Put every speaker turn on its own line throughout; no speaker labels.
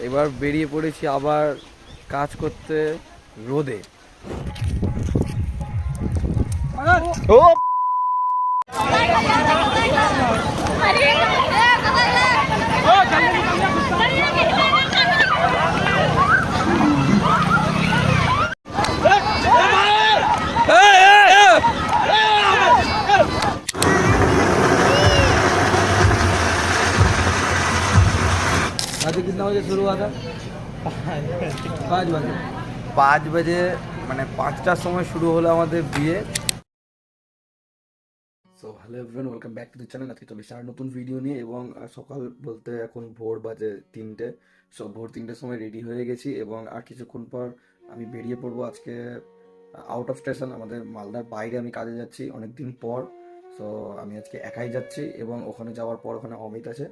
এবার বেরিয়ে পড়েছি আবার কাজ করতে রোদে ও अभी कितना बजे शुरू हुआ था পাঁচ বাজে পাঁচ বাজে মানে পাঁচটার সময় শুরু হলো আমাদের বিয়ে so hello everyone welcome back to the channel আজকে চলে এসেছি আর নতুন ভিডিও নিয়ে এবং আহ, সকাল বলতে এখন ভোর বাজে তিনটে সব ভোর তিনটের সময় রেডি হয়ে গেছি এবং আর কিছুক্ষণ পর আমি বেরিয়ে পড়বো আজকে আউট অফ স্টেশন আমাদের মালদার বাইরে আমি কাজে যাচ্ছি অনেক দিন পর সো আমি আজকে একাই যাচ্ছি এবং ওখানে যাওয়ার পর ওখানে অমিত আছে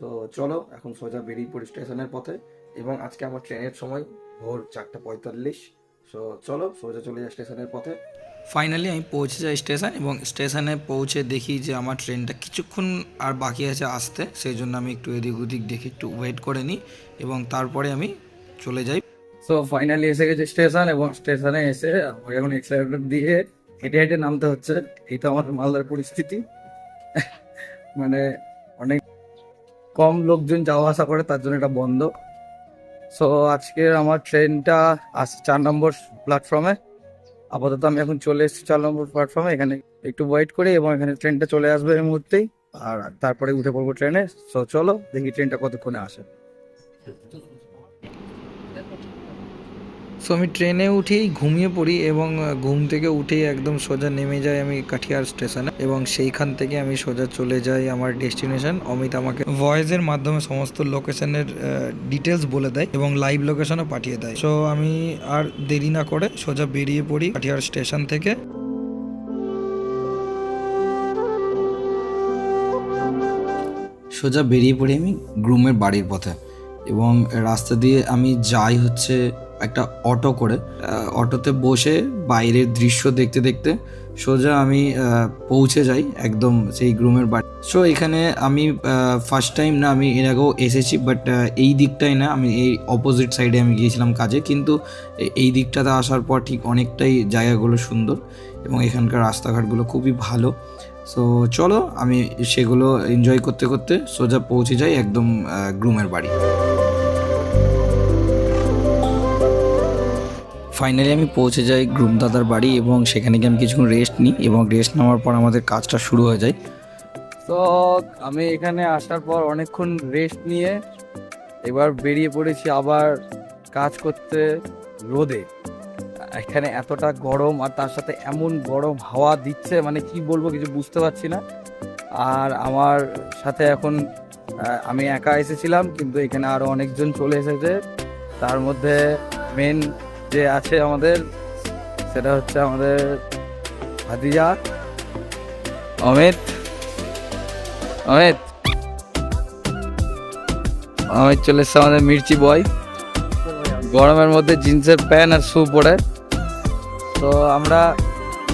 সো চলো, এখন সোজা বেরিয়ে পড়ি স্টেশনের পথে। এবং আজকে আমার ট্রেনের সময় ভোর চারটা পঁয়তাল্লিশ। সো চলো, সোজা চলে যাই স্টেশনের পথে।
ফাইনালি আমি পৌঁছে যাই স্টেশন এবং স্টেশনে পৌঁছে দেখি যে আমার ট্রেনটা কিছুক্ষণ আর বাকি আছে আসতে। সেই জন্য আমি একটু এদিক ওদিক দেখি একটু ওয়েট করে নিই এবং তারপরে আমি চলে যাই।
সো ফাইনালি এসে গেছে স্টেশন এবং স্টেশনে এসে আমাকে এখন এক্সাইটেড দিয়ে হেঁটে হেঁটে নামতে হচ্ছে। তো আমার মালদার পরিস্থিতি। মানে কম লোকজন যাওয়া আসা করে, তার জন্য এটা বন্ধ। সো আজকে আমার ট্রেনটা আসছে চার নম্বর প্ল্যাটফর্মে আপাতত আমি এখন চলে এসেছি চার নম্বর প্ল্যাটফর্মে এখানে একটু ওয়েট করি এবং এখানে ট্রেনটা চলে আসবে এই মুহূর্তেই। আর তারপরে উঠে পড়ব ট্রেনে। সো চলো দেখি ট্রেনটা কতক্ষণে আসে।
সো আমি ট্রেনে উঠেই ঘুমিয়ে পড়ি এবং ঘুম থেকে উঠেই একদম সোজা নেমে যাই আমি কাঠিয়ার স্টেশনে এবং সেইখান থেকে আমি সোজা চলে যাই আমার ডেস্টিনেশন। অমিত আমাকে ভয়েসের মাধ্যমে সমস্ত লোকেশনের ডিটেলস বলে দেয় এবং লাইভ লোকেশনও পাঠিয়ে দেয়। সো আমি আর দেরি না করে সোজা বেরিয়ে পড়ি কাঠিয়ার স্টেশন থেকে। সোজা বেরিয়ে পড়ি আমি গ্রুমের বাড়ির পথে এবং রাস্তা দিয়ে আমি যাই হচ্ছে একটা অটো করে অটোতে বসে বাইরের দৃশ্য দেখতে দেখতে সোজা আমি পৌঁছে যাই একদম সেই গ্রুমের বাড়ি। সো এখানে আমি ফার্স্ট টাইম না আমি এর আগেও এসেছি বাট এই দিকটাই না আমি এই অপোজিট সাইডে আমি গিয়েছিলাম কাজে, কিন্তু এই দিকটাতে আসার পর ঠিক অনেকটাই জায়গাগুলো সুন্দর এবং এখানকার রাস্তাঘাটগুলো খুবই ভালো। সো চলো আমি সেগুলো এনজয় করতে করতে সোজা পৌঁছে যাই একদম গ্রুমের বাড়ি। ফাইনালি আমি পৌঁছে যাই গ্রুম দাদার বাড়ি এবং সেখানে গিয়ে আমি কিছুক্ষণ রেস্ট নিই এবং রেস্ট নেওয়ার পর আমাদের কাজটা শুরু হয়ে যায়।
তো আমি এখানে আসার পর অনেকক্ষণ রেস্ট নিয়ে এবার বেরিয়ে পড়েছি আবার কাজ করতে রোদে। এখানে এতটা গরম আর তার সাথে এমন গরম হাওয়া দিচ্ছে মানে কি বলব কিছু বুঝতে পারছি না। আর আমার সাথে এখন আমি একা এসেছিলাম, কিন্তু এখানে আরও অনেকজন চলে এসেছে। তার মধ্যে মেন যে আছে আমাদের, সেটা হচ্ছে আমাদের ভাতিজা, অমিত অমিত অমিত চলে এসছে আমাদের মির্চি বয়। গরমের মধ্যে জিন্সের প্যান্ট আর শু পরে। তো আমরা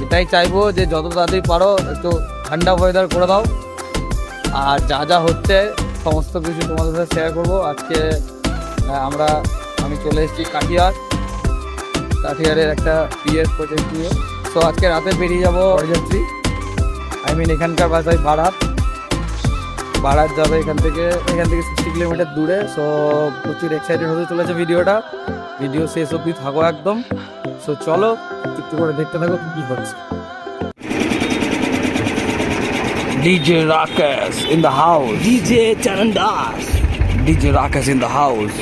এটাই চাইব যে যত তাড়াতাড়ি পারো, একটু ঠান্ডা ওয়েদার করে দাও। আর যা যা হচ্ছে, সমস্ত কিছু তোমাদের সাথে শেয়ার করব। আজকে আমরা, আমি চলে এসেছি কাটিয়ার। কাটিয়ারের একটা বিয়ের প্রজেক্ট নিয়ে তো আজকে রাতে বেরিয়ে যাব বরযাত্রী আই মিন এখানকার বাসায় বারাত বারাত যাবে এখান থেকে এখান থেকে সিক্সটি কিলোমিটার দূরে। সো প্রচুর এক্সাইটেড হতে চলেছে ভিডিওটা ভিডিও শেষ অব্দি থাকো একদম। সো চলো একটু করে দেখতে থাকো কি হচ্ছে। DJ Rakesh in the house. DJ Chandas. DJ Rakesh in the house.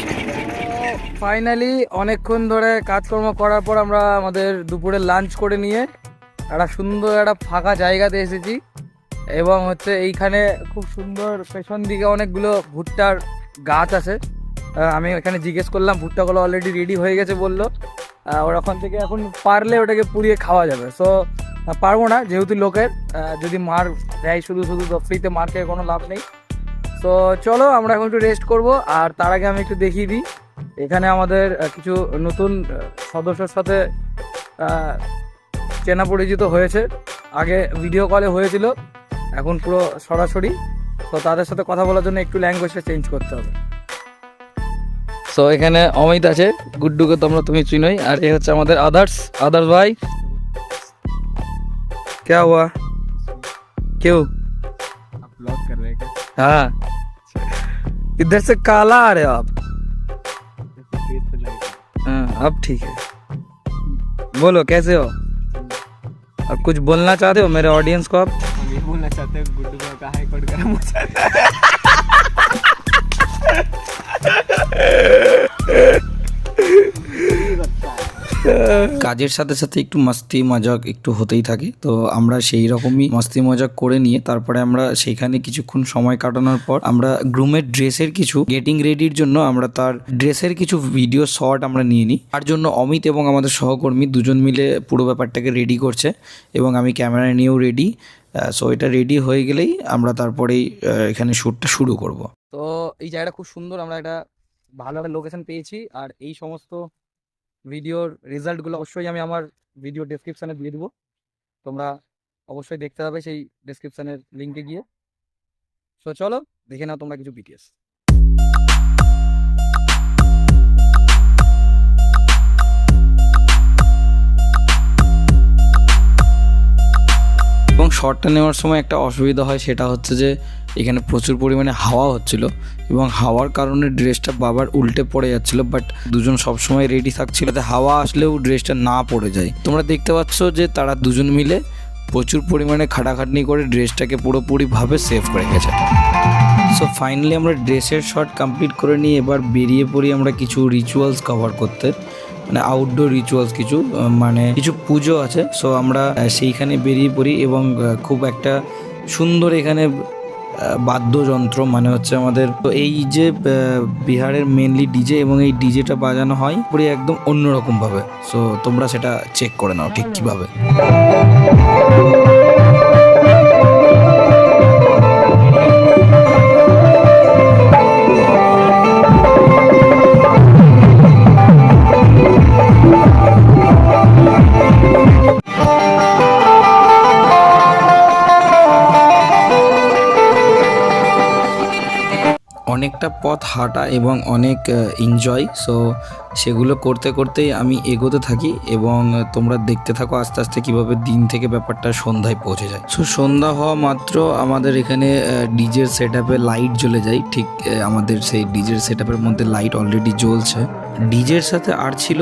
Finally অনেকক্ষণ ধরে কাজকর্ম করার পর আমরা আমাদের দুপুরে লাঞ্চ করে নিয়ে একটা সুন্দর একটা ফাঁকা জায়গাতে এসেছি। এবং হচ্ছে এইখানে খুব সুন্দর পেছন দিকে অনেকগুলো ভুট্টার গাছ আছে। আমি এখানে জিজ্ঞেস করলাম, ভুট্টাগুলো অলরেডি রেডি হয়ে গেছে বলল। ওর ওখান থেকে এখন পারলে ওটাকে পুড়িয়ে খাওয়া যাবে। সো পারব না, যেহেতু লোকের যদি মার দেয় শুধু শুধু ফ্রিতে মার খেয়ে কোনো লাভ নেই। তো চলো, আমরা এখন একটু রেস্ট করব। আর তার আগে আমি একটু দেখিয়ে দিই। এখানে আমাদের আহ, কিছু নতুন আহ, সদস্যর সাথে আহ, চেনা পরিচিত হয়েছে আগে ভিডিও কলে হয়েছিল এখন পুরো সরাসরি তো তাদের সাথে কথা বলার জন্য একটু ল্যাঙ্গুয়েজটা চেঞ্জ করতে হবে সো এখানে অমিত আছে গুড্ডুকে তোমরা তুমি চিনোই আর এ হচ্ছে আমাদের আদার্স আদার্স ভাই क्या हुआ क्यों
आप ब्लॉग कर रहे हैं क्या
हाँ इधर से काला आ रहे हो आप अब ठीक है। बोलो, कैसे हो? अब कुछ बोलना चाहते हो मेरे ऑडियंस को आप?
बोलना चाहते हो, गुड्डू का हाई कोर्ट गरम हो जाता है।
কাজের সাথে সাথে একটু মাস্তি মজাক একটু হতেই থাকে। তো আমরা সেই রকমই মাস্তি মজাক করে নিয়ে তারপরে আমরা সেখানে কিছুক্ষণ সময় কাটানোর পর আমরা গ্রুমের ড্রেসের কিছু গেটিং রেডির জন্য আমরা তার ড্রেসের কিছু ভিডিও শর্ট আমরা নিয়ে নিই। তার জন্য অমিত এবং আমাদের সহকর্মী দুজন মিলে পুরো ব্যাপারটাকে রেডি করছে এবং আমি ক্যামেরা নিয়েও রেডি সো এটা রেডি হয়ে গেলেই আমরা তারপরেই এখানে শ্যুটটা শুরু করব।
তো এই জায়গাটা খুব সুন্দর, আমরা একটা ভালো একটা লোকেশন পেয়েছি। আর এই সমস্ত ভিডিওর রেজাল্টগুলো অবশ্যই আমি আমার ভিডিও ডেসক্রিপশানে দিয়ে দেবো। তোমরা অবশ্যই দেখতে পাবে সেই ডেসক্রিপশানের লিঙ্কে গিয়ে। সো চলো, দেখে নাও তোমরা কিছু বিটিএস
এবং শটটা নেওয়ার সময় একটা অসুবিধা হয়, সেটা হচ্ছে যে এখানে প্রচুর পরিমাণে হাওয়া হচ্ছিল এবং হাওয়ার কারণে ড্রেসটা বাবার উল্টে পড়ে যাচ্ছিল বাট দুজন সবসময় রেডি থাকছিল যাতে হাওয়া আসলেও ড্রেসটা না পড়ে যায়। তোমরা দেখতে পাচ্ছ যে তারা দুজন মিলে প্রচুর পরিমাণে খাটাখাটনি করে ড্রেসটাকে পুরোপুরিভাবে সেভ করে গেছে। সো ফাইনালি আমরা ড্রেসের শট কমপ্লিট করে নিয়ে এবার বেরিয়ে পড়ি আমরা কিছু রিচুয়ালস কভার করতে। মানে আউটডোর রিচুয়ালস কিছু মানে কিছু পুজো আছে। সো আমরা সেইখানে বেরিয়ে পড়ি এবং খুব একটা সুন্দর এখানে বাদ্যযন্ত্র মানে হচ্ছে আমাদের, তো এই যে বিহারের মেনলি ডিজে এবং এই ডিজেটা বাজানো হয় পুরো একদম অন্যরকমভাবে সো তোমরা সেটা চেক করে নাও ঠিক কীভাবে। অনেকটা পথ হাঁটা এবং অনেক এনজয় সো সেগুলো করতে করতেই আমি এগোতে থাকি এবং তোমরা দেখতে থাকো আস্তে আস্তে কীভাবে দিন থেকে ব্যাপারটা সন্ধ্যায় পৌঁছে যায়। সো সন্ধ্যা হওয়া মাত্র আমাদের এখানে ডিজের সেট লাইট জ্বলে যায়, ঠিক আমাদের সেই ডিজের সেট মধ্যে লাইট অলরেডি জ্বলছে। ডিজের সাথে আর ছিল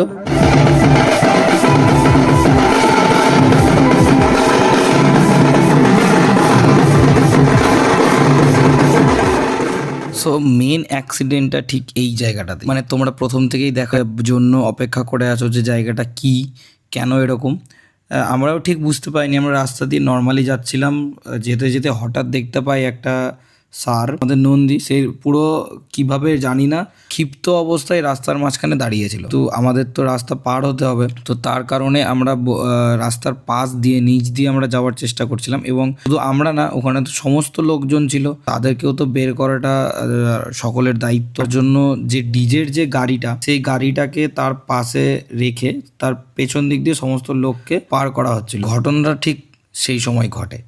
সো মেন অ্যাক্সিডেন্টটা ঠিক এই জায়গাটাতে মানে তোমরা প্রথম থেকেই দেখার জন্য অপেক্ষা করে আছো যে জায়গাটা কি, কেন এরকম। আমরাও ঠিক বুঝতে পারিনি, আমরা রাস্তা দিয়ে নর্মালি যাচ্ছিলাম। যেতে যেতে হঠাৎ দেখতে পাই একটা সার, আমাদের নন্দী, সে পুরো কীভাবে জানি না, ক্ষিপ্ত অবস্থায় রাস্তার মাঝখানে দাঁড়িয়েছিল। তো আমাদের তো রাস্তা পার হতে হবে। তো তার কারণে আমরা রাস্তার পাশ দিয়ে, নিচ দিয়ে আমরা যাওয়ার চেষ্টা করছিলাম এবং শুধু আমরা না, ওখানে তো সমস্ত লোকজন ছিল। তাদেরকেও তো বের করাটা সকলের দায়িত্বের জন্য যে ডিজের যে গাড়িটা, সেই গাড়িটাকে তার পাশে রেখে তার পেছন দিক দিয়ে সমস্ত লোককে পার করা হচ্ছিল। ঘটনাটা ঠিক সেই সময় ঘটে।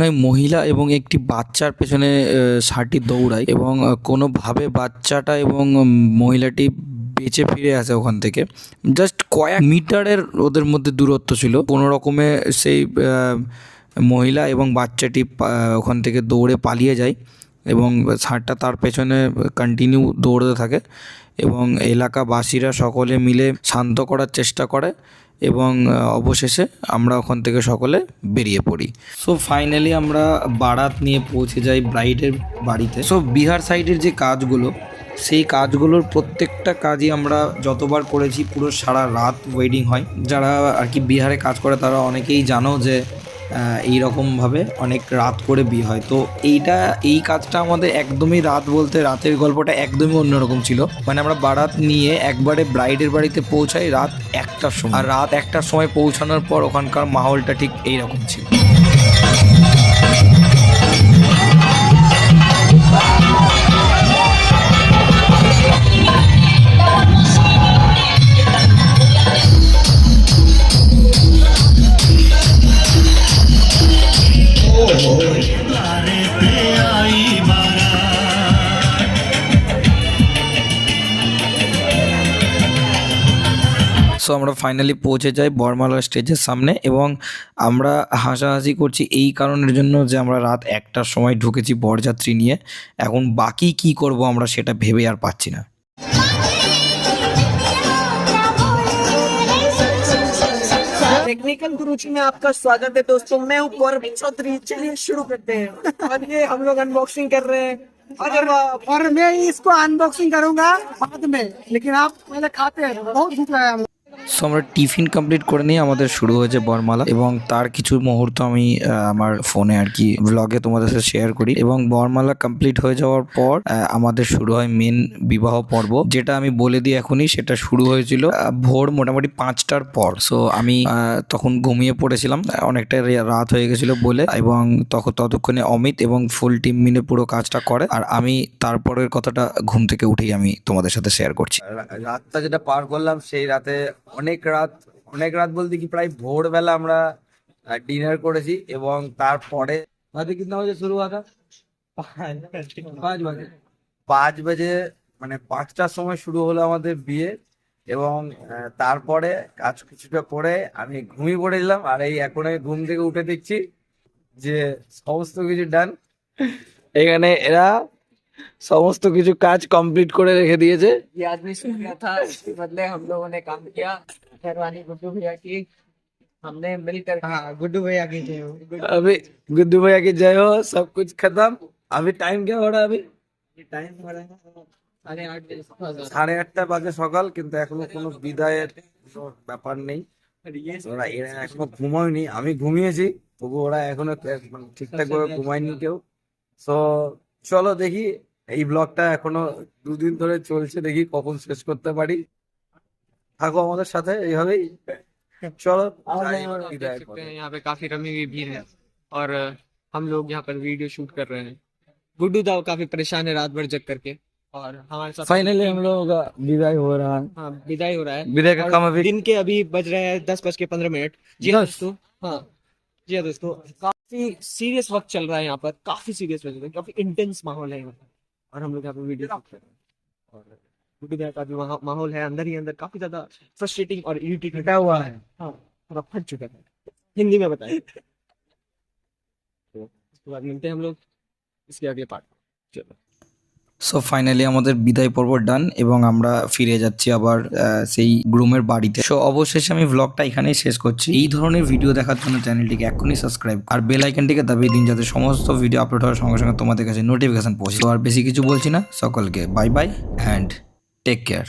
ওই মহিলা এবং একটি বাচ্চার পেছনে আহ, দৌড়ায় এবং কোনোভাবে বাচ্চাটা এবং মহিলাটি বেঁচে ফিরে আসে ওখান থেকে। জাস্ট কয়েক মিটারের ওদের মধ্যে দূরত্ব ছিল। কোনো রকমে সেই মহিলা এবং বাচ্চাটি ওখান থেকে দৌড়ে পালিয়ে যায় এবং ষাঁড়টা তার পেছনে কন্টিনিউ দৌড়তে থাকে এবং এলাকাবাসীরা সকলে মিলে শান্ত করার চেষ্টা করে। এবং অবশেষে আমরা ওখান থেকে সকলে বেরিয়ে পড়ি। সো ফাইনালি আমরা বারাত নিয়ে পৌঁছে যাই ব্রাইডের বাড়িতে। সো বিহার সাইডের যে কাজগুলো, সেই কাজগুলোর প্রত্যেকটা কাজই আমরা যতবার করেছি, পুরো সারা রাত ওয়েডিং হয়। যারা আর কি বিহারে কাজ করে, তারা অনেকেই জানো যে এইরকমভাবে অনেক রাত করে বিয়ে হয়। তো এইটা, এই কাজটা আমাদের একদমই রাত বলতে রাতের গল্পটা একদমই অন্যরকম ছিল। মানে আমরা বারাত নিয়ে একবারে ব্রাইডের বাড়িতে পৌঁছাই রাত একটার সময়। আর রাত একটার সময় পৌঁছানোর পর ওখানকার মাহলটা ঠিক এইরকম ছিল। ফাইনালি পৌঁছে যাই বরমালা স্টেজের সামনে এবং আমরা হাসাহাসি করছি এই কারণের জন্য যে আমরা রাত একটার সময় ঢুকেছি বরযাত্রী নিয়ে এখন বাকি কি করব আমরা সেটা ভেবে আর পাচ্ছি না
टेक्निकल गुरुजी में आपका स्वागत है दोस्तों मैं हूँ गौरव चौधरी चलिए शुरू करते हैं और ये हम लोग अनबॉक्सिंग कर रहे हैं अरे वाह
और मैं इसको अनबॉक्सिंग करूंगा बाद में लेकिन आप पहले खाते हैं बहुत भूख लगा है हमको।
সো আমরা টিফিন কমপ্লিট করে নিয়ে আমাদের শুরু হয়েছে বরমালা এবং তার কিছু মুহূর্ত আমি আমার ফোনে আর কি ব্লগে তোমাদের সাথে শেয়ার করি এবং বরমালা কমপ্লিট হয়ে যাওয়ার পর আমাদের শুরু হয় মেন বিবাহ পর্ব। যেটা আমি বলে দিই এখনই, সেটা শুরু হয়েছিল ভোর মোটামুটি পাঁচটার পর। সো আমি তখন ঘুমিয়ে পড়েছিলাম অনেকটা রাত হয়ে গেছিল বলে এবং তখন ততক্ষণে অমিত এবং ফুল টিম মিলে পুরো কাজটা করে আর আমি তারপরের কথাটা ঘুম থেকে উঠেই আমি তোমাদের সাথে শেয়ার করছি।
রাতটা যেটা পার করলাম, সেই রাতে অনেক রাত অনেক রাত বলতে কি প্রায় ভোরবেলা আমরা ডিনার করেছি এবং তারপরে রাতে কিতনা বাজে শুরু হওয়া পাঁচ বাজে। পাঁচ বাজে মানে পাঁচটার সময় শুরু হলো আমাদের বিয়ে এবং তারপরে কাজ কিছুটা করে আমি ঘুমিয়ে পড়েছিলাম আর এই এখন আমি ঘুম থেকে উঠে দেখছি যে সমস্ত কিছু ডান এখানে এরা সমস্ত কিছু কাজ কমপ্লিট করে রেখে দিয়েছে
ये आदमी सुन गया था इसके बदले हम लोगों ने काम किया मेहरबानी गुड्डू भैया की हमने मिलकर हाँ गुड्डू भैया की थी
अभी गुड्डू भैया की जय हो सब कुछ खत्म अभी टाइम क्या हो रहा है अभी
टाइम हो रहा है साढ़े आठ बजे
সাড়ে আটটা বাজে সকাল কিন্তু এখনো কোনো বিদায়ের কোনো ব্যাপার নেই ওরা এরা এখনো ঘুমায়নি আমি ঘুমিয়েছি তবু ওরা এখনো কে- মানে ঠিকঠাক ভাবে ঘুমায়নি কেউ তো চলো দেখি এই ব্লগটা এখনো দুদিন ধরে চলছে দেখি কখন শেষ করতে পারি থাকো আমাদের সাথে এইভাবেই চলো যাই
देख
বিদায়
सकते
করে।
हैं यहाँ पे काफी रमी हुई भीड़ है और अ, हम लोग यहाँ पर वीडियो शूट कर रहे हैं गुड्डू दाव काफी परेशान है रात भर जग करके और हमारे साथ
फाइनली हम लोगों का विदाई हो रहा है
हाँ विदाई हो रहा है
विदाई का
और
काम अभी
दिन के अभी बज रहे हैं दस बज के पंद्रह मिनट जी हाँ
दस?
दोस्तों हाँ जी हाँ दोस्तों काफी सीरियस वक्त चल रहा है यहाँ पर काफी सीरियस वक्त है काफी इंटेंस माहौल है यहाँ पर और हम लोग यहाँ पे वीडियो शूट कर रहे हैं। और वीडियो का जो माहौल है अंदर ही अंदर काफ़ी ज़्यादा फ्रस्ट्रेटिंग और इरिटेटिंग
फटा हुआ है।
हाँ थोड़ा फट चुका है। हिंदी में बताएँ। तो उसके बाद मिलते हैं हम लोग। इसके अगले पार्ट चलो।
সো ফাইনালি আমাদের বিদায় পর্ব ডান এবং আমরা ফিরে যাচ্ছি আবার সেই গ্রুমের বাড়িতে। সো অবশেষে আমি ব্লগটা এখানেই শেষ করছি। এই ধরনের ভিডিও দেখার জন্য চ্যানেলটিকে এখনই সাবস্ক্রাইব আর বেল আইকনটিকে দাবিয়ে দিন যাতে সমস্ত ভিডিও আপলোড হওয়ার সঙ্গে সঙ্গে তোমাদের কাছে নোটিফিকেশন পৌঁছে আর বেশি কিছু বলছি না। সকলকে bye bye and take care